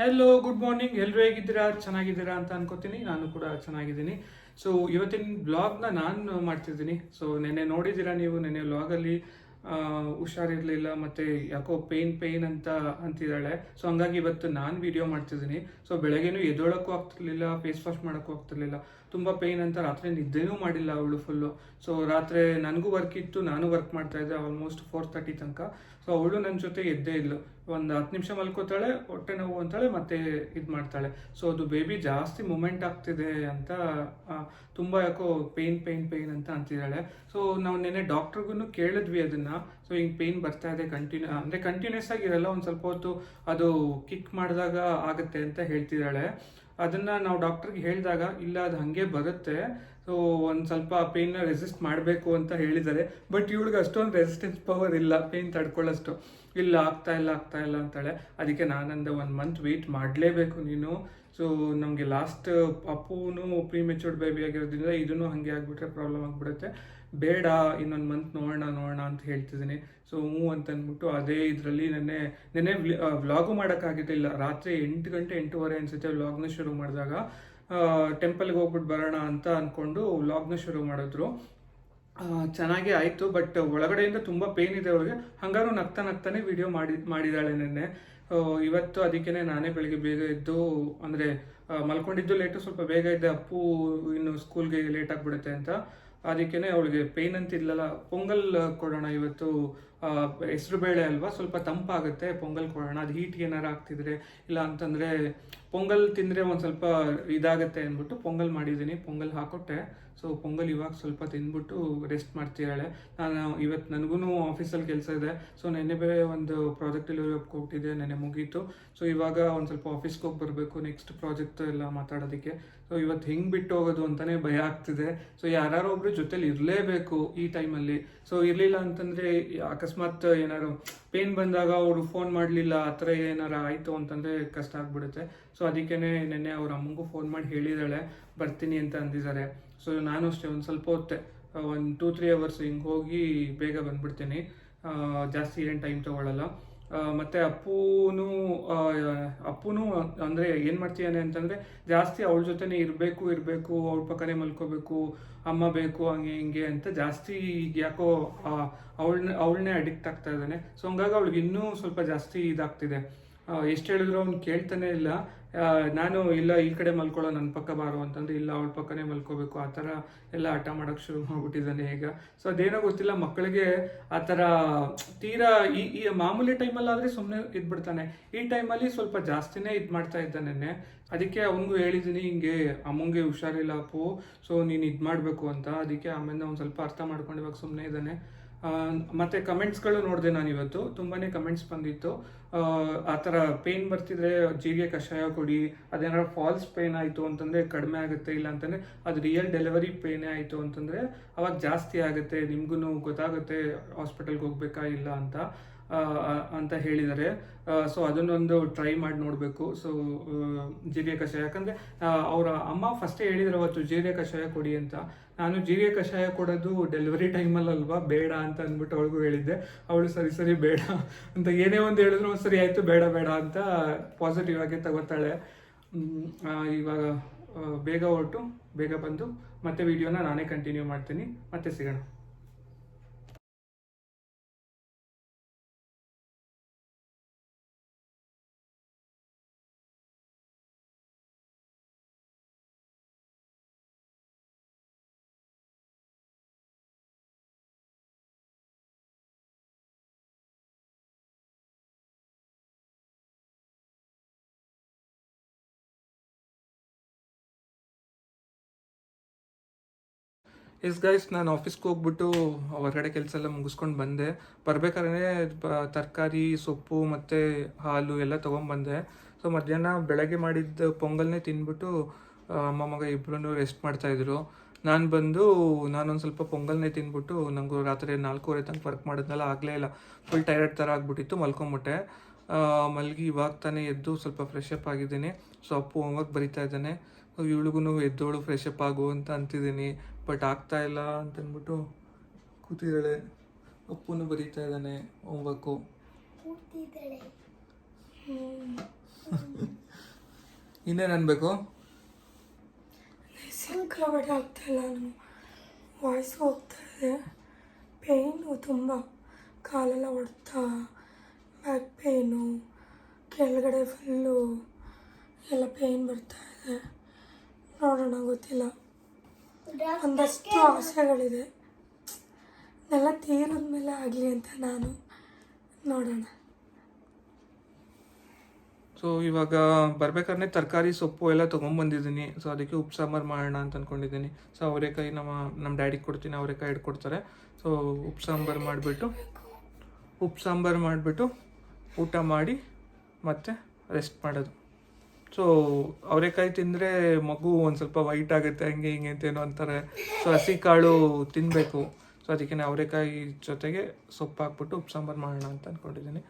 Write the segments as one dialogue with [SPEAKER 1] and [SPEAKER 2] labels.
[SPEAKER 1] Hello good morning ಎಲ್ಲರೂ ಹೇಗಿದ್ದೀರಾ? ಚೆನ್ನಾಗಿದ್ದೀರಾ ಅಂತ ಅನ್ಕೋತೀನಿ. ನಾನು ಕೂಡ ಚೆನ್ನಾಗಿದ್ದೀನಿ. ಸೊ ಇವತ್ತಿನ ಬ್ಲಾಗ್ನ ನಾನು ಮಾಡ್ತಿದ್ದೀನಿ. ಸೊ ನೆನ್ನೆ ನೋಡಿದ್ದೀರಾ ನೀವು? ನೆನ್ನೆ ವ್ಲಾಗಲ್ಲಿ ಹುಷಾರಿರಲಿಲ್ಲ ಮತ್ತು ಯಾಕೋ ಪೇಯ್ನ್ ಪೇಯ್ನ್ ಅಂತ ಅಂತಿದ್ದಾಳೆ. ಸೊ ಹಂಗಾಗಿ ಇವತ್ತು ನಾನು ವಿಡಿಯೋ ಮಾಡ್ತಿದ್ದೀನಿ. ಸೊ ಬೆಳಗ್ಗೆನೂ ಎದ್ದೋಳಕ್ಕೂ ಆಗ್ತಿರ್ಲಿಲ್ಲ ಫೇಸ್ ವಾಶ್ ಮಾಡೋಕ್ಕೂ ಆಗ್ತಿರ್ಲಿಲ್ಲ. ತುಂಬ ಪೇಯ್ನ್ ಅಂತ ರಾತ್ರಿ ನಿದ್ದೆನೂ ಮಾಡಿಲ್ಲ ಅವಳು ಫುಲ್ಲು ಸೊ ರಾತ್ರಿ ನನಗೂ ವರ್ಕ್ ಇತ್ತು, ನಾನು ವರ್ಕ್ ಮಾಡ್ತಾ ಇದ್ದೆ ಆಲ್ಮೋಸ್ಟ್ ಫೋರ್ ತರ್ಟಿ ತನಕ. ಸೊ ಅವಳು ನನ್ನ ಜೊತೆ ಎದ್ದೇ ಇಲ್ಲ ಒಂದು ಹತ್ತು ನಿಮಿಷ ಮಲ್ಕೋತಾಳೆ, ಹೊಟ್ಟೆ ನೋವು ಅಂತಾಳೆ, ಮತ್ತೆ ಇದು ಮಾಡ್ತಾಳೆ. ಸೊ ಅದು ಬೇಬಿ ಜಾಸ್ತಿ ಮೂಮೆಂಟ್ ಆಗ್ತಿದೆ ಅಂತ ತುಂಬ ಯಾಕೋ ಪೇಯ್ನ್ ಪೇಯ್ನ್ ಪೇಯ್ನ್ ಅಂತ ಅಂತಿದ್ದಾಳೆ. ಸೊ ನಾವು ನೆನ್ನೆ ಡಾಕ್ಟ್ರಿಗೂ ಕೇಳಿದ್ವಿ ಅದನ್ನ. ಸೊ ಹಿಂಗೆ ಪೇಯ್ನ್ ಬರ್ತಾ ಇದೆ ಕಂಟಿನ್ಯೂ ಅಂದರೆ ಕಂಟಿನ್ಯೂಸ್ ಆಗಿರಲ್ಲ ಒಂದು ಸ್ವಲ್ಪ ಹೊತ್ತು ಅದು ಕಿಕ್ ಮಾಡಿದಾಗ ಆಗುತ್ತೆ ಅಂತ ಹೇಳ್ತಿದ್ದಾಳೆ. ಅದನ್ನ ನಾವು ಡಾಕ್ಟ್ರಿಗೆ ಹೇಳಿದಾಗ, ಇಲ್ಲ, ಅದು ಹಾಗೆ ಬರುತ್ತೆ ಸೊ ಒಂದು ಸ್ವಲ್ಪ ಪೇಯ್ನ ರೆಸಿಸ್ಟ್ ಮಾಡಬೇಕು ಅಂತ ಹೇಳಿದ್ದಾರೆ ಬಟ್ ಇವಳಿಗೆ ಅಷ್ಟೊಂದು ರೆಸಿಸ್ಟೆನ್ಸ್ ಪವರ್ ಇಲ್ಲ ಪೇಯ್ನ್ ತಡ್ಕೊಳ್ಳೋಷ್ಟು. ಇಲ್ಲ, ಆಗ್ತಾ ಇಲ್ಲ ಆಗ್ತಾ ಇಲ್ಲ ಅಂತಾಳೆ. ಅದಕ್ಕೆ ನಾನಂದ ಒಂದು ಮಂತ್ ವೆಯ್ಟ್ ಮಾಡಲೇಬೇಕು ನೀನು. ಸೊ ನಮಗೆ ಲಾಸ್ಟ್ ಅಪ್ಪುನು ಪ್ರೀ ಮೆಚೂರ್ಡ್ ಬೇಬಿ ಆಗಿರೋದ್ರಿಂದ ಇದನ್ನು ಹಾಗೆ ಆಗಿಬಿಟ್ರೆ ಪ್ರಾಬ್ಲಮ್ ಆಗಿಬಿಡುತ್ತೆ. ಬೇಡ, ಇನ್ನೊಂದು ಮಂತ್ ನೋಡೋಣ ನೋಡೋಣ ಅಂತ ಹೇಳ್ತಿದ್ದೀನಿ. ಸೊ ಹ್ಞೂ ಅಂತ ಅಂದ್ಬಿಟ್ಟು ಅದೇ ಇದರಲ್ಲಿ ನೆನ್ನೆ ನೆನ್ನೆ ವ್ಲಾಗು ಮಾಡೋಕ್ಕಾಗಿರಲಿಲ್ಲ ರಾತ್ರಿ ಎಂಟು ಗಂಟೆ, ಎಂಟೂವರೆ ಅನಿಸುತ್ತೆ ವ್ಲಾಗ್ನ ಶುರು ಮಾಡಿದಾಗ. ಟೆಂಪಲ್ಗೆ ಹೋಗ್ಬಿಟ್ಟು ಬರೋಣ ಅಂತ ಅಂದ್ಕೊಂಡು ವ್ಲಾಗ್ನ ಶುರು ಮಾಡಿದ್ರು. ಚೆನ್ನಾಗೇ ಆಯಿತು ಬಟ್ ಒಳಗಡೆಯಿಂದ ತುಂಬ ಪೇನ್ ಇದೆ ಅವಳಿಗೆ ಹಂಗಾರು ನಗ್ತಾ ನಗ್ತಾನೆ ವಿಡಿಯೋ ಮಾಡಿ, ಮಾಡಿದಾಳೆ ನೆನ್ನೆ. ಇವತ್ತು ಅದಕ್ಕೇ ನಾನೇ ಬೆಳಿಗ್ಗೆ ಬೇಗ ಎದ್ದು, ಅಂದರೆ ಮಲ್ಕೊಂಡಿದ್ದು ಲೇಟು ಸ್ವಲ್ಪ ಬೇಗ ಇದ್ದೆ ಅಪ್ಪು ಇನ್ನು ಸ್ಕೂಲ್ಗೆ ಲೇಟ್ ಆಗಿಬಿಡುತ್ತೆ ಅಂತ. ಅದಕ್ಕೇ ಅವಳಿಗೆ ಪೇನ್ ಅಂತ ಇಲ್ಲಲ್ಲ ಪೊಂಗಲ್ ಕೊಡೋಣ ಇವತ್ತು ಹೆಸರು ಬೇಳೆ ಅಲ್ವಾ? ಸ್ವಲ್ಪ ತಂಪಾಗುತ್ತೆ, ಪೊಂಗಲ್ ಕೊಡೋಣ. ಅದು ಹೀಟ್ ಏನಾರು ಆಗ್ತಿದ್ರೆ ಇಲ್ಲ ಅಂತಂದರೆ ಪೊಂಗಲ್ ತಿಂದರೆ ಒಂದು ಸ್ವಲ್ಪ ಇದಾಗುತ್ತೆ ಅಂದ್ಬಿಟ್ಟು ಪೊಂಗಲ್ ಮಾಡಿದ್ದೀನಿ. ಪೊಂಗಲ್ ಹಾಕೊಟ್ಟೆ. ಸೊ ಪೊಂಗಲ್ ಇವಾಗ ಸ್ವಲ್ಪ ತಿಂದ್ಬಿಟ್ಟು ರೆಸ್ಟ್ ಮಾಡ್ತಿದ್ದಾಳೆ. ನಾನು ಇವತ್ತು ನನಗೂ ಆಫೀಸಲ್ಲಿ ಕೆಲಸ ಇದೆ. ಸೊ ನೆನ್ನೆ ಬೇರೆ ಒಂದು ಪ್ರಾಜೆಕ್ಟ್ ಡೆಲಿವರಿ ಹೋಗ್ತಿದ್ದೆ ನೆನ್ನೆ ಮುಗೀತು. ಸೊ ಇವಾಗ ಒಂದು ಸ್ವಲ್ಪ ಆಫೀಸ್ಗೆ ಹೋಗಿ ಬರಬೇಕು ನೆಕ್ಸ್ಟ್ ಪ್ರಾಜೆಕ್ಟ್ ಎಲ್ಲ ಮಾತಾಡೋದಕ್ಕೆ. ಸೊ ಇವತ್ತು ಹೆಂಗೆ ಬಿಟ್ಟು ಹೋಗೋದು ಅಂತಲೇ ಭಯ ಆಗ್ತಿದೆ. ಸೊ ಯಾರು ಒಬ್ರು ಜೊತೇಲಿ ಇರಲೇಬೇಕು ಈ ಟೈಮಲ್ಲಿ. ಸೊ ಇರಲಿಲ್ಲ ಅಂತಂದರೆ ಅಕಸ್ಮಾತ್ ಏನಾರು ಪೇನ್ ಬಂದಾಗ ಅವರು ಫೋನ್ ಮಾಡಲಿಲ್ಲ, ಆ ಥರ ಏನಾರು ಆಯಿತು ಅಂತಂದರೆ ಕಷ್ಟ ಆಗ್ಬಿಡುತ್ತೆ. ಸೊ ಅದಕ್ಕೇ ನೆನ್ನೆ ಅವ್ರ ಅಮ್ಮಗೂ ಫೋನ್ ಮಾಡಿ ಹೇಳಿದಾಳೆ ಬರ್ತೀನಿ ಅಂತ ಅಂದಿದ್ದಾರೆ. ಸೊ ನಾನು ಅಷ್ಟೇ ಒಂದು ಸ್ವಲ್ಪ ಹೊತ್ತೆ ಒಂದು ಟೂ ತ್ರೀ ಅವರ್ಸ್ ಹಿಂಗೆ ಹೋಗಿ ಬೇಗ ಬಂದ್ಬಿಡ್ತೀನಿ. ಜಾಸ್ತಿ ಏನು ಟೈಮ್ ತೊಗೊಳ್ಳಲ್ಲ ಮತ್ತು ಅಪ್ಪೂನು ಅಪ್ಪುನು ಅಂದರೆ ಏನು ಮಾಡ್ತೀಯಾನೆ ಅಂತಂದರೆ ಜಾಸ್ತಿ ಅವಳ ಜೊತೆನೇ ಇರಬೇಕು ಇರಬೇಕು ಅವ್ರ ಪಕ್ಕನೇ ಮಲ್ಕೋಬೇಕು, ಅಮ್ಮ ಬೇಕು, ಹಂಗೆ, ಹಿಂಗೆ ಅಂತ ಜಾಸ್ತಿ ಈಗ ಯಾಕೋ ಅವಳನ್ನ ಅವಳನ್ನೇ ಅಡಿಕ್ಟ್ ಆಗ್ತಾ ಇದ್ದಾನೆ. ಸೊ ಹಂಗಾಗಿ ಅವಳಿಗೆ ಇನ್ನೂ ಸ್ವಲ್ಪ ಜಾಸ್ತಿ ಇದಾಗ್ತಿದೆ. ಎಷ್ಟು ಹೇಳಿದ್ರು ಅವ್ನು ಕೇಳ್ತಾನೆ ಇಲ್ಲ. ನಾನು ಇಲ್ಲ, ಈ ಕಡೆ ಮಲ್ಕೊಳ್ಳೋ ನನ್ನ ಪಕ್ಕ ಬಾರು ಅಂತಂದ್ರೆ ಇಲ್ಲ, ಅವಳ ಪಕ್ಕನೇ ಮಲ್ಕೋಬೇಕು. ಆ ಥರ ಎಲ್ಲ ಹಠ ಮಾಡೋಕ್ಕೆ ಶುರು ಮಾಡ್ಬಿಟ್ಟಿದ್ದಾನೆ ಈಗ. ಸೊ ಅದೇನೋ ಗೊತ್ತಿಲ್ಲ, ಮಕ್ಕಳಿಗೆ ಆ ಥರ ತೀರಾ ಈ ಈ ಮಾಮೂಲಿ ಟೈಮಲ್ಲಾದರೆ ಸುಮ್ಮನೆ ಇದ್ಬಿಡ್ತಾನೆ. ಈ ಟೈಮಲ್ಲಿ ಸ್ವಲ್ಪ ಜಾಸ್ತಿನೇ ಇದು ಮಾಡ್ತಾ ಇದ್ದಾನೆ ಅದಕ್ಕೆ ಅವನಿಗೂ ಹೇಳಿದ್ದೀನಿ, ಹಿಂಗೆ ಅಮ್ಮಂಗೆ ಹುಷಾರಿಲ್ಲ ಅಪ್ಪು ಸೊ ನೀನು ಇದು ಮಾಡಬೇಕು ಅಂತ. ಅದಕ್ಕೆ ಆಮೇಲೆ ಅವ್ನು ಸ್ವಲ್ಪ ಅರ್ಥ ಮಾಡ್ಕೊಂಡು ಇವಾಗ ಸುಮ್ಮನೆ ಇದ್ದಾನೆ. ಮತ್ತೆ ಕಮೆಂಟ್ಸ್ಗಳು ನೋಡಿದೆ ನಾನು ಇವತ್ತು ತುಂಬಾನೇ ಕಮೆಂಟ್ಸ್ ಬಂದಿತ್ತು. ಆ, ಥರ ಪೇನ್ ಬರ್ತಿದ್ರೆ ಜೀರಿಗೆ ಕಷಾಯ ಕೊಡಿ ಅದೇನಾದ್ರು ಫಾಲ್ಸ್ ಪೇನ್ ಆಯಿತು ಅಂತಂದರೆ ಕಡಿಮೆ ಆಗುತ್ತೆ ಇಲ್ಲ ಅಂತಂದರೆ ಅದು ರಿಯಲ್ ಡೆಲಿವರಿ ಪೇಯ್ನೇ ಆಯಿತು ಅಂತಂದರೆ ಅವಾಗ ಜಾಸ್ತಿ ಆಗುತ್ತೆ ನಿಮಗೂ ಗೊತ್ತಾಗುತ್ತೆ ಹಾಸ್ಪಿಟಲ್ಗೆ ಹೋಗ್ಬೇಕಾ ಇಲ್ಲ ಅಂತ. ಅಂತ ಹೇಳಿದ್ದಾರೆ. ಸೊ ಅದನ್ನೊಂದು ಟ್ರೈ ಮಾಡಿ ನೋಡಬೇಕು. ಸೊ ಜೀರಿಗೆ ಕಷಾಯ. ಯಾಕಂದರೆ ಅವರ ಅಮ್ಮ ಫಸ್ಟೇ ಹೇಳಿದ್ರು ಅವತ್ತು ಜೀರಿಗೆ ಕಷಾಯ ಕೊಡಿ ಅಂತ. ನಾನು ಜೀರಿಗೆ ಕಷಾಯ ಕೊಡೋದು ಡೆಲಿವರಿ ಟೈಮಲ್ಲಿ ಅಲ್ವಾ ಬೇಡ ಅಂತ ಅಂದ್ಬಿಟ್ಟು ಅವಳಿಗೂ ಹೇಳಿದ್ದೆ. ಅವಳು ಸರಿ ಸರಿ, ಬೇಡ ಅಂತ ಏನೇ ಒಂದು ಹೇಳಿದ್ರು ಒಂದು ಸರಿ ಆಯಿತು, ಬೇಡ ಬೇಡ ಅಂತ ಪಾಸಿಟಿವ್ ಆಗಿ ತಗೋತಾಳೆ. ಇವಾಗ ಬೇಗ ಹೊರಟು, ಬೇಗ ಬಂದು ಮತ್ತೆ ವಿಡಿಯೋನ ನಾನೇ ಕಂಟಿನ್ಯೂ ಮಾಡ್ತೀನಿ. ಮತ್ತೆ ಸಿಗೋಣ. ಎಸ್ ಗೈಸ್ ನಾನು ಆಫೀಸ್ಗೆ ಹೋಗ್ಬಿಟ್ಟು ಹೊರಗಡೆ ಕೆಲಸ ಎಲ್ಲ ಮುಗಿಸ್ಕೊಂಡು ಬಂದೆ. ಬರ್ಬೇಕಾದ್ರೆ ತರಕಾರಿ, ಸೊಪ್ಪು ಮತ್ತು ಹಾಲು ಎಲ್ಲ ತೊಗೊಂಬಂದೆ ಸೊ ಮಧ್ಯಾಹ್ನ ಬೆಳಗ್ಗೆ ಮಾಡಿದ್ದ ಪೊಂಗಲ್ನೇ ತಿಂದ್ಬಿಟ್ಟು ಅಮ್ಮ ಮಗ ಇಬ್ಬರೂ ರೆಸ್ಟ್ ಮಾಡ್ತಾಯಿದ್ರು ನಾನು ಬಂದು, ನಾನೊಂದು ಸ್ವಲ್ಪ ಪೊಂಗಲ್ನೇ ತಿಂದ್ಬಿಟ್ಟು ನನಗೂ ರಾತ್ರಿ ನಾಲ್ಕೂವರೆ ತನಕ ವರ್ಕ್ ಮಾಡಿದ್ನಲ್ಲ ಆಗಲೇ ಇಲ್ಲ. ಫುಲ್ ಟೈರ್ಡ್ ಥರ ಆಗಿಬಿಟ್ಟಿತ್ತು, ಮಲ್ಕೊಂಬಿಟ್ಟೆ. ಮಲ್ಗಿ ಮಲಗಿ ಇವಾಗ ತಾನೇ ಎದ್ದು ಸ್ವಲ್ಪ ಫ್ರೆಶ್ ಅಪ್ ಆಗಿದ್ದೀನಿ. ಸೊ ಅಪ್ಪು ಹೋಮ್ವರ್ಕ್ ಬರಿತಾ ಇದ್ದಾನೆ. ಇವಳಿಗೂ ಎದ್ದೋಳು ಫ್ರೆಶ್ ಅಪ್ ಆಗು ಅಂತ ಅಂತಿದ್ದೀನಿ. ಬಟ್ ಆಗ್ತಾ ಇಲ್ಲ ಅಂತಂದ್ಬಿಟ್ಟು ಕೂತಿದ್ದಾಳೆ. ಅಪ್ಪನೂ ಬರೀತಾ ಇದ್ದಾನೆ
[SPEAKER 2] ಹೋಗ್ಬೇಕು
[SPEAKER 1] ಇನ್ನೇನು ಅನ್ಬೇಕು?
[SPEAKER 2] ಸಿಕ್ಕಾಪಟ್ಟೆ ಆಗ್ತಾ ಇಲ್ಲ ನಾನು. ವಾಯ್ಸ್ ಹೋಗ್ತಾ ಇದೆ. ಪೇಯ್ನು ತುಂಬ. ಕಾಲೆಲ್ಲ ಹೊಡ್ತಾ ಬ್ಯಾಕ್ ಪೇಯ್ನು ಕೆಳಗಡೆ ಫುಲ್ಲು ಎಲ್ಲ ಪೇಯ್ನ್ ಬರ್ತಾ ಇದೆ. ನೋಡೋಣ ಗೊತ್ತಿಲ್ಲ. ಒಂದಷ್ಟು ಅವಸರಗಳಿದೆ. ಎಲ್ಲ ತೀರದ ಮೇಲೆ ಆಗಲಿ ಅಂತ ನಾನು ನೋಡೋಣ.
[SPEAKER 1] ಸೊ ಇವಾಗ ಬರ್ಬೇಕಾದ್ರೆ ತರಕಾರಿ, ಸೊಪ್ಪು ಎಲ್ಲ ತೊಗೊಂಬಂದಿದ್ದೀನಿ ಸೊ ಅದಕ್ಕೆ ಉಪ್ಪು, ಸಾಂಬಾರು ಮಾಡೋಣ ಅಂತ ಅಂದ್ಕೊಂಡಿದ್ದೀನಿ ಸೊ ಅವರೆಕಾಯಿ ನಮ್ಮ ನಮ್ಮ ಡ್ಯಾಡಿಗೆ ಕೊಡ್ತೀನಿ, ಅವರೆಕಾಯಿ ಇಟ್ಕೊಡ್ತಾರೆ ಸೊ ಉಪ್ಪು, ಸಾಂಬಾರು ಮಾಡಿಬಿಟ್ಟು, ಉಪ್ಪು, ಸಾಂಬಾರು ಮಾಡಿಬಿಟ್ಟು ಊಟ ಮಾಡಿ ಮತ್ತೆ ರೆಸ್ಟ್ ಮಾಡೋದು. ಸೊ ಅವರೆಕಾಯಿ ತಿಂದರೆ ಮಗು ಒಂದು ಸ್ವಲ್ಪ ವೈಟ್ ಆಗುತ್ತೆ, ಹಂಗೆ ಹಿಂಗೆ ಅಂತೇನೋ ಅಂತಾರೆ. ಸೊ ಹಸಿ ಕಾಳು ತಿನ್ನಬೇಕು ಸೊ ಅದಕ್ಕೆ ಅವರೆಕಾಯಿ ಜೊತೆಗೆ ಸೊಪ್ಪು ಹಾಕ್ಬಿಟ್ಟು ಉಪ್ಪು ಸಾಂಬಾರು ಮಾಡೋಣ ಅಂತ ಅಂದ್ಕೊಂಡಿದ್ದೀನಿ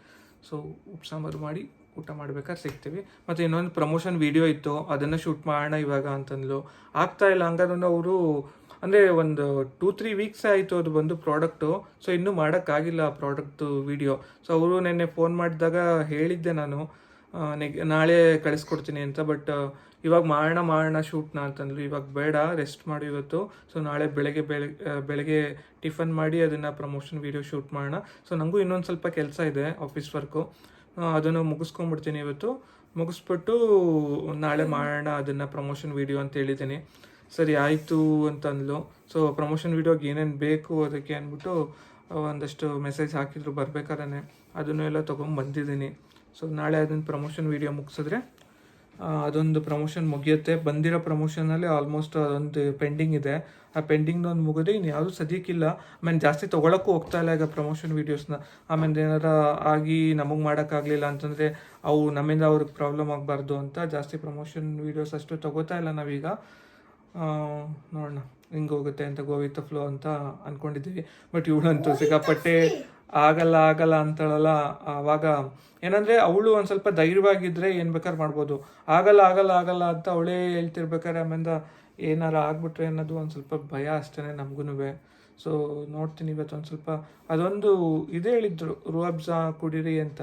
[SPEAKER 1] ಸೊ ಉಪ್ಪು ಸಾಂಬಾರು ಮಾಡಿ ಊಟ ಮಾಡ್ಬೇಕಾದ್ರೆ ಸಿಗ್ತೀವಿ. ಮತ್ತು ಇನ್ನೊಂದು ಪ್ರಮೋಷನ್ ವಿಡಿಯೋ ಇತ್ತು. ಅದನ್ನು ಶೂಟ್ ಮಾಡೋಣ ಇವಾಗ ಅಂತಂದ್ಲು. ಆಗ್ತಾ ಇಲ್ಲ ಹಂಗಾದ್ರೆ ಅವರು ಅಂದರೆ ಒಂದು ಟೂ ತ್ರೀ ವೀಕ್ಸ್ ಆಯಿತು ಅದು ಬಂದು ಪ್ರಾಡಕ್ಟು ಸೊ ಇನ್ನೂ ಮಾಡೋಕ್ಕಾಗಿಲ್ಲ ಆ ಪ್ರಾಡಕ್ಟ್ದು ವಿಡಿಯೋ ಸೊ ಅವರು ನೆನ್ನೆ ಫೋನ್ ಮಾಡಿದಾಗ ಹೇಳಿದ್ದೆ ನಾನು. ನೆಗ್ ನಾಳೆ ಕಳಿಸ್ಕೊಡ್ತೀನಿ ಅಂತ ಬಟ್ ಇವಾಗ ಮಾಡೋಣ ಮಾಡೋಣ ಶೂಟ್ನ ಅಂತಂದ್ರು ಇವಾಗ ಬೇಡ ರೆಸ್ಟ್ ಮಾಡಿ ಇವತ್ತು. ಸೊ ನಾಳೆ ಬೆಳಗ್ಗೆ ಬೆಳಗ್ಗೆ ಬೆಳಗ್ಗೆ ಟಿಫನ್ ಮಾಡಿ ಅದನ್ನು ಪ್ರಮೋಷನ್ ವೀಡಿಯೋ ಶೂಟ್ ಮಾಡೋಣ. ಸೊ ನನಗೂ ಇನ್ನೊಂದು ಸ್ವಲ್ಪ ಕೆಲಸ ಇದೆ ಆಫೀಸ್ ವರ್ಕು ಅದನ್ನು ಮುಗಿಸ್ಕೊಂಡ್ಬಿಡ್ತೀನಿ ಇವತ್ತು. ಮುಗಿಸ್ಬಿಟ್ಟು ನಾಳೆ ಮಾಡೋಣ ಅದನ್ನು ಪ್ರಮೋಷನ್ ವೀಡಿಯೋ ಅಂತ ಹೇಳಿದ್ದೀನಿ. ಸರಿ, ಆಯಿತು ಅಂತಂದ್ಲು. ಸೊ ಪ್ರಮೋಷನ್ ವೀಡಿಯೋಗೆ ಏನೇನು ಬೇಕು ಅದಕ್ಕೆ ಅಂದ್ಬಿಟ್ಟು ಒಂದಷ್ಟು ಮೆಸೇಜ್ ಹಾಕಿದ್ರು ಬರ್ಬೇಕಾದ್ರೆ ಅದನ್ನು ಎಲ್ಲ ತೊಗೊಂಡು ಬಂದಿದ್ದೀನಿ ಸೊ ನಾಳೆ ಅದನ್ನು ಪ್ರಮೋಷನ್ ವೀಡಿಯೋ ಮುಗಿಸಿದ್ರೆ ಅದೊಂದು ಪ್ರಮೋಷನ್ ಮುಗಿಯುತ್ತೆ. ಬಂದಿರೋ ಪ್ರಮೋಷನಲ್ಲಿ ಆಲ್ಮೋಸ್ಟ್ ಅದೊಂದು ಪೆಂಡಿಂಗ್ ಇದೆ. ಆ ಪೆಂಡಿಂಗ್ ಒಂದು ಮುಗಿದ್ರೆ ಇನ್ನು ಯಾವುದು ಸದ್ಯಕ್ಕಿಲ್ಲ. ಆಮೇಲೆ ಜಾಸ್ತಿ ತೊಗೊಳಕ್ಕೂ ಹೋಗ್ತಾ ಇಲ್ಲ ಈಗ ಪ್ರಮೋಷನ್ ವೀಡಿಯೋಸ್ನ ಆಮೇಲೆ ಏನಾರ ಆಗಿ ನಮಗೆ ಮಾಡೋಕ್ಕಾಗಲಿಲ್ಲ ಅಂತಂದರೆ, ಅವು ನಮ್ಮಿಂದ ಅವ್ರಿಗೆ ಪ್ರಾಬ್ಲಮ್ ಆಗಬಾರ್ದು ಅಂತ ಜಾಸ್ತಿ ಪ್ರಮೋಷನ್ ವೀಡಿಯೋಸ್ ಅಷ್ಟು ತಗೋತಾ ಇಲ್ಲ ನಾವೀಗ. ನೋಡೋಣ, ಹಿಂಗೆ ಹೋಗುತ್ತೆ ಅಂತ ಗೋವಿತ ಫ್ಲೋ ಅಂತ ಅಂದ್ಕೊಂಡಿದ್ದೀವಿ ಬಟ್ ಇವಳಂತೂ ಸಿಕ್ಕಾಪಟ್ಟೆ ಆಗಲ್ಲ ಆಗಲ್ಲ ಅಂತಾಳಲ್ಲ, ಆವಾಗ ಏನಂದರೆ ಅವಳು ಒಂದು ಸ್ವಲ್ಪ ಧೈರ್ಯವಾಗಿದ್ದರೆ ಏನು ಬೇಕಾದ್ರೆ ಮಾಡ್ಬೋದು. ಆಗಲ್ಲ ಆಗಲ್ಲ ಆಗಲ್ಲ ಅಂತ ಅವಳೇ ಹೇಳ್ತಿರ್ಬೇಕಾದ್ರೆ ಆಮೇಲೆ ಏನಾರ ಆಗ್ಬಿಟ್ರೆ ಅನ್ನೋದು ಒಂದು ಸ್ವಲ್ಪ ಭಯ ಅಷ್ಟೇ ನಮಗೂ ಸೊ ನೋಡ್ತೀನಿ ಇವತ್ತು ಒಂದು ಸ್ವಲ್ಪ ಅದೊಂದು ಇದೇ ಹೇಳಿದ್ರು ರೂಅಬ್ಜಾ ಕುಡಿರಿ ಅಂತ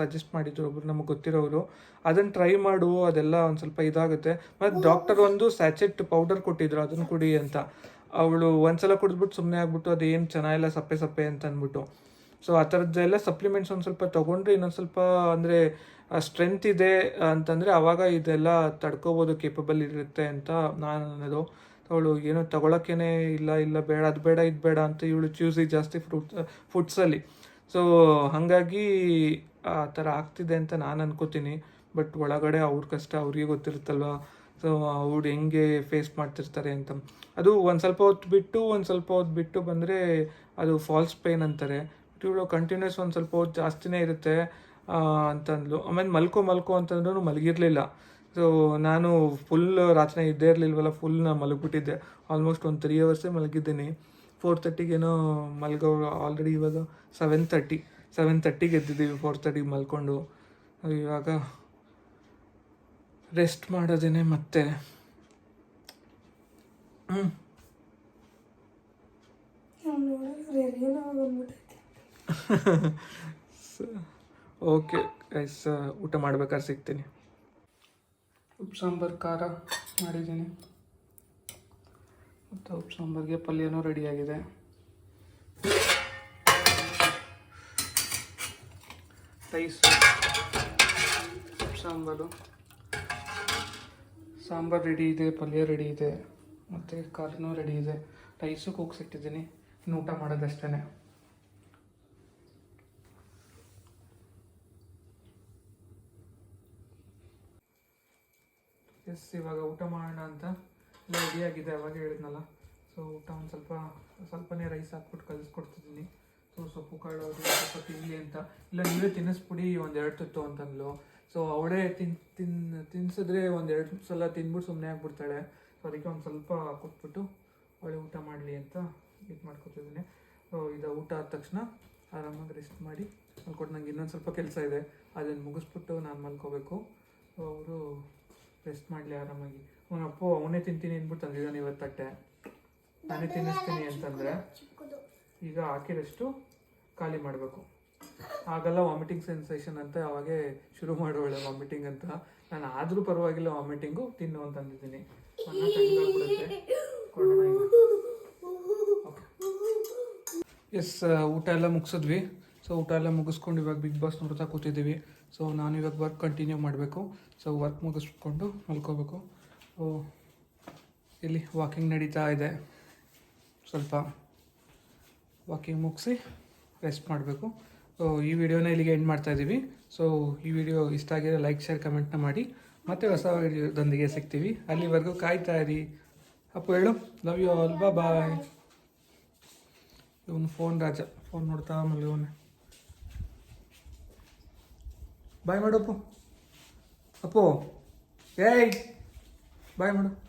[SPEAKER 1] ಸಜೆಸ್ಟ್ ಮಾಡಿದ್ರು ಒಬ್ರು, ನಮಗೆ ಗೊತ್ತಿರೋರು. ಅದನ್ನು ಟ್ರೈ ಮಾಡು, ಅದೆಲ್ಲ ಒಂದು ಸ್ವಲ್ಪ ಇದಾಗುತ್ತೆ. ಮತ್ತು ಡಾಕ್ಟರ್ ಒಂದು ಸ್ಯಾಚೆಟ್ ಪೌಡರ್ ಕೊಟ್ಟಿದ್ರು ಅದನ್ನು ಕುಡಿ ಅಂತ. ಅವಳು ಒಂದ್ಸಲ ಕುಡಿದ್ಬಿಟ್ಟು ಸುಮ್ಮನೆ ಆಗ್ಬಿಟ್ಟು ಅದೇನು ಚೆನ್ನಾಗಿಲ್ಲ, ಸಪ್ಪೆ ಸಪ್ಪೆ ಅಂತ ಅಂದ್ಬಿಟ್ಟು. ಸೊ ಆ ಥರದ್ದೆಲ್ಲ ಸಪ್ಲಿಮೆಂಟ್ಸ್ ಒಂದು ಸ್ವಲ್ಪ ತೊಗೊಂಡ್ರೆ ಇನ್ನೊಂದು ಸ್ವಲ್ಪ ಅಂದರೆ ಸ್ಟ್ರೆಂತ್ ಇದೆ ಅಂತಂದರೆ ಆವಾಗ ಇದೆಲ್ಲ ತಡ್ಕೋಬೋದು ಕೇಪಬಲ್ ಇರುತ್ತೆ ಅಂತ ನಾನು ಅನ್ನೋದು. ಅವಳು ಏನೋ ತಗೊಳಕ್ಕೇನೆ ಇಲ್ಲ ಇಲ್ಲ ಬೇಡ, ಅದು ಬೇಡ, ಇದು ಬೇಡ ಅಂತ ಇವಳು ಚೂಸಿ ಜಾಸ್ತಿ ಫ್ರೂಟ್ ಫುಡ್ಸಲ್ಲಿ ಸೊ ಹಾಗಾಗಿ ಆ ಥರ ಆಗ್ತಿದೆ ಅಂತ ನಾನು ಅನ್ಕೋತೀನಿ. ಬಟ್ ಒಳಗಡೆ ಅವ್ರ ಕಷ್ಟ ಅವ್ರಿಗೆ ಗೊತ್ತಿರುತ್ತಲ್ವ? ಸೊ ಅವ್ರು ಹೆಂಗೆ ಫೇಸ್ ಮಾಡ್ತಿರ್ತಾರೆ ಅಂತ. ಅದು ಒಂದು ಸ್ವಲ್ಪ ಹೊತ್ತು ಬಿಟ್ಟು, ಒಂದು ಸ್ವಲ್ಪ ಹೊತ್ತು ಬಿಟ್ಟು ಬಂದರೆ ಅದು ಫಾಲ್ಸ್ ಪೇನ್ ಅಂತಾರೆ. ಇವಳು ಕಂಟಿನ್ಯೂಸ್ ಒಂದು ಸ್ವಲ್ಪ ಜಾಸ್ತಿನೇ ಇರುತ್ತೆ ಅಂತಂದ್ಲು. ಆಮೇಲೆ ಮಲ್ಕೋ ಮಲ್ಕೋ ಅಂತಂದ್ರೂ ಮಲಗಿರಲಿಲ್ಲ. ಸೊ ನಾನು ಫುಲ್ ರಾತ್ರಿ ಇದ್ದೇ ಇರಲಿಲ್ವಲ್ಲ ಫುಲ್ ನಾನು ಮಲಗಿಬಿಟ್ಟಿದ್ದೆ. ಆಲ್ಮೋಸ್ಟ್ ಒಂದು ತ್ರೀ ಅವರ್ಸೇ ಮಲಗಿದ್ದೀನಿ. ಫೋರ್ ತರ್ಟಿಗೇನೋ ಮಲ್ಗೋ ಆಲ್ರೆಡಿ ಇವಾಗ ಸೆವೆನ್ ತರ್ಟಿ ಸೆವೆನ್ ತರ್ಟಿಗೆ ಎದ್ದಿದ್ದೀವಿ ಫೋರ್ ತರ್ಟಿಗೆ ಮಲ್ಕೊಂಡು. ಇವಾಗ ರೆಸ್ಟ್ ಮಾಡೋದೇನೆ ಮತ್ತೆ. ಹ್ಞೂ
[SPEAKER 2] ನಾವು ನೋಡಿದ್ರೆ ಏನೋ ಬಂದ್ಬಿಟ್ಟೈತೆ
[SPEAKER 1] ಓಕೆ ಗೈಸ್ ಊಟ ಮಾಡ್ಬೇಕಾದ್ರೆ ಸಿಗ್ತೀನಿ. ಉಪ್ಪು ಸಾಂಬಾರು, ಖಾರ ಮಾಡಿದ್ದೀನಿ. ಮತ್ತು ಉಪ್ಪು ಸಾಂಬಾರಿಗೆ ಪಲ್ಯನೂ ರೆಡಿಯಾಗಿದೆ ರೈಸ್ ಉಪ್ಪು ಸಾಂಬಾರು. ಸಾಂಬಾರು ರೆಡಿ ಇದೆ, ಪಲ್ಯ ರೆಡಿ ಇದೆ, ಮತ್ತು ಖಾರನೂ ರೆಡಿ ಇದೆ. ರೈಸು ಕೂಗ್ಸಿಟ್ಟಿದ್ದೀನಿ, ಇನ್ನು ಊಟ ಮಾಡೋದಷ್ಟೇ ಎಸ್ ಇವಾಗ ಊಟ ಮಾಡೋಣ ಅಂತ ಎಲ್ಲ ಆಗಿದೆ, ಅವಾಗ ಹೇಳಿದ್ನಲ್ಲ. ಸೊ ಊಟ ಒಂದು ಸ್ವಲ್ಪ, ಸ್ವಲ್ಪನೇ ರೈಸ್ ಹಾಕ್ಬಿಟ್ಟು ಕಲಿಸ್ಕೊಡ್ತಿದ್ದೀನಿ. ಸೊ ಸೊಪ್ಪು, ಕಾಳು ಸ್ವಲ್ಪ ತಿನ್ನಲಿ ಅಂತ. ಇಲ್ಲ, ನೀವೇ ತಿನ್ನಿಸ್ಬಿಡಿ, ಒಂದು ಎರಡು ತುತ್ತು ಅಂತಂದ್ಲು. ಸೊ ಅವಳೇ ತಿನ್ ತಿನ್, ತಿನ್ಸಿದ್ರೆ ಒಂದು ಎರಡು ಸಲ ತಿಂದ್ಬಿಟ್ಟು ಸುಮ್ಮನೆ ಆಗ್ಬಿಡ್ತಾಳೆ. ಸೊ ಅದಕ್ಕೆ ಒಂದು ಸ್ವಲ್ಪ ಕೊಟ್ಬಿಟ್ಟು ಅವಳೆ ಊಟ ಮಾಡಲಿ ಅಂತ ಇದು ಮಾಡ್ಕೊತಿದ್ದೀನಿ. ಸೊ ಇದು ಊಟ ಆದ ತಕ್ಷಣ ಆರಾಮಾಗಿ ರೆಸ್ಟ್ ಮಾಡಿ ಮಲ್ಕೊಟ್ಟು ನಂಗೆ ಇನ್ನೊಂದು ಸ್ವಲ್ಪ ಕೆಲಸ ಇದೆ. ಅದನ್ನು ಮುಗಿಸ್ಬಿಟ್ಟು ನಾನು ಮಲ್ಕೋಬೇಕು. ಅವರು ರೆಸ್ಟ್ ಮಾಡಲಿ ಆರಾಮಾಗಿ. ಅವನ ಅಪ್ಪ ಅವನೇ ತಿಂತೀನಿ ಅಂದ್ಬಿಟ್ಟು ತಂದಿದ್ದಾನೆ ಇವತ್ತು ತಟ್ಟೆ. ನಾನೇ ತಿನ್ನಿಸ್ತೀನಿ ಅಂತಂದರೆ ಈಗ ಹಾಕಿದಷ್ಟು ಖಾಲಿ ಮಾಡಬೇಕು. ಆಗಲ್ಲ ವಾಮಿಟಿಂಗ್ ಸೆನ್ಸೇಷನ್ ಅಂತ ಅವಾಗೆ ಶುರು ಮಾಡೋಳೆ ವಾಮಿಟಿಂಗ್ ಅಂತ. ನಾನು ಆದರೂ ಪರವಾಗಿಲ್ಲ ವಾಮಿಟಿಂಗು ತಿನ್ನು ಅಂತ ಅಂದಿದ್ದೀನಿ. ಎಸ್ ಊಟ ಎಲ್ಲ ಮುಗಿಸಿದ್ವಿ. ಸೊ ಊಟ ಎಲ್ಲ ಮುಗಿಸ್ಕೊಂಡು ಇವಾಗ ಬಿಗ್ ಬಾಸ್ ನೋಡ್ತಾ ಕೂತಿದ್ದೀವಿ. ಸೊ ನಾನು ಇವಾಗ ವರ್ಕ್ ಕಂಟಿನ್ಯೂ ಮಾಡಬೇಕು. ಸೊ ವರ್ಕ್ ಮುಗಿಸ್ಕೊಂಡು ಮಲ್ಕೋಬೇಕು. ಓ ಇಲ್ಲಿ ವಾಕಿಂಗ್ ನಡೀತಾ ಇದೆ. ಸ್ವಲ್ಪ ವಾಕಿಂಗ್ ಮುಗಿಸಿ ರೆಸ್ಟ್ ಮಾಡಬೇಕು. ಸೊ ಈ ವಿಡಿಯೋನ ಇಲ್ಲಿಗೆ ಎಂಡ್ ಮಾಡ್ತಾ ಇದ್ದೀವಿ ಸೊ ಈ ವಿಡಿಯೋ ಇಷ್ಟ ಆಗಿರೋ ಲೈಕ್ ಶೇರ್ ಕಮೆಂಟ್ನ ಮಾಡಿ. ಮತ್ತೆ ಹೊಸ ವಿಡಿಯೋದೊಂದಿಗೆ ಸಿಗ್ತೀವಿ. ಅಲ್ಲಿವರೆಗೂ ಕಾಯ್ತಾ ಇರಿ. ಅಪ್ಪು ಹೇಳು. ಲವ್ ಯು ಆಲ್ ಬಾಯ್ ಇವನು ಫೋನ್ ರಾಜ. ಫೋನ್ ನೋಡ್ತಾ ಆಮೇಲೆ ಇವನು ಬಾಯ್ ಮಾಡು ಅಪ್ಪು. ಅಪ್ಪು. ಏಯ್ ಬಾಯ್ ಮಾಡು.